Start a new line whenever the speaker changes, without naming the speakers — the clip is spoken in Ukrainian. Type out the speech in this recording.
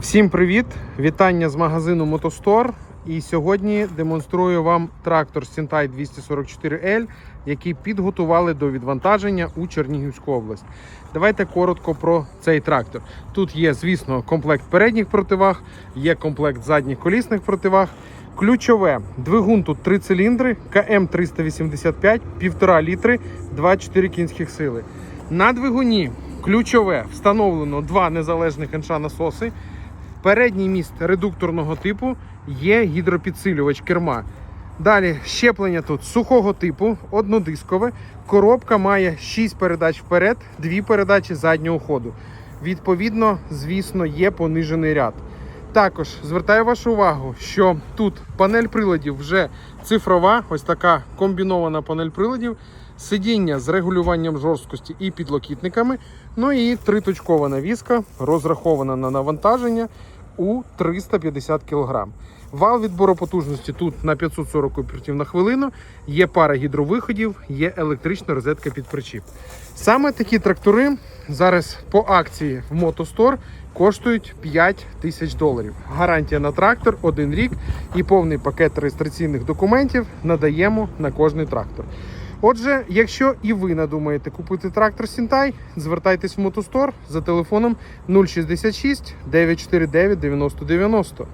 Всім привіт! Вітання з магазину Мотостор. І сьогодні демонструю вам трактор Сінтай 244L, який підготували до відвантаження у Чернігівську область. Давайте коротко про цей трактор. Тут є, звісно, комплект передніх противаг, є комплект задніх колісних противаг. Ключове двигун тут 3 циліндри, КМ 385, 1,5 літри, 2,4 кінських сили. На двигуні ключове встановлено два незалежних НШ насоси. Передній міст редукторного типу є гідропідсилювач керма. Далі щеплення тут сухого типу, однодискове. Коробка має 6 передач вперед, 2 передачі заднього ходу. Відповідно, звісно, є понижений ряд. Також звертаю вашу увагу, що тут панель приладів вже цифрова, ось така комбінована панель приладів, сидіння з регулюванням жорсткості і підлокітниками. Ну і триточкова навіска, розрахована на навантаження у 350 кг. Вал відбору потужності тут на 540 обертів на хвилину, є пара гідровиходів, є електрична розетка під причіп. Саме такі трактори зараз по акції в Мотостор коштують 5 тисяч доларів. Гарантія на трактор один рік і повний пакет реєстраційних документів надаємо на кожний трактор. Отже, якщо і ви надумаєте купити трактор Сінтай, звертайтесь в Мотостор за телефоном 066 949 9090.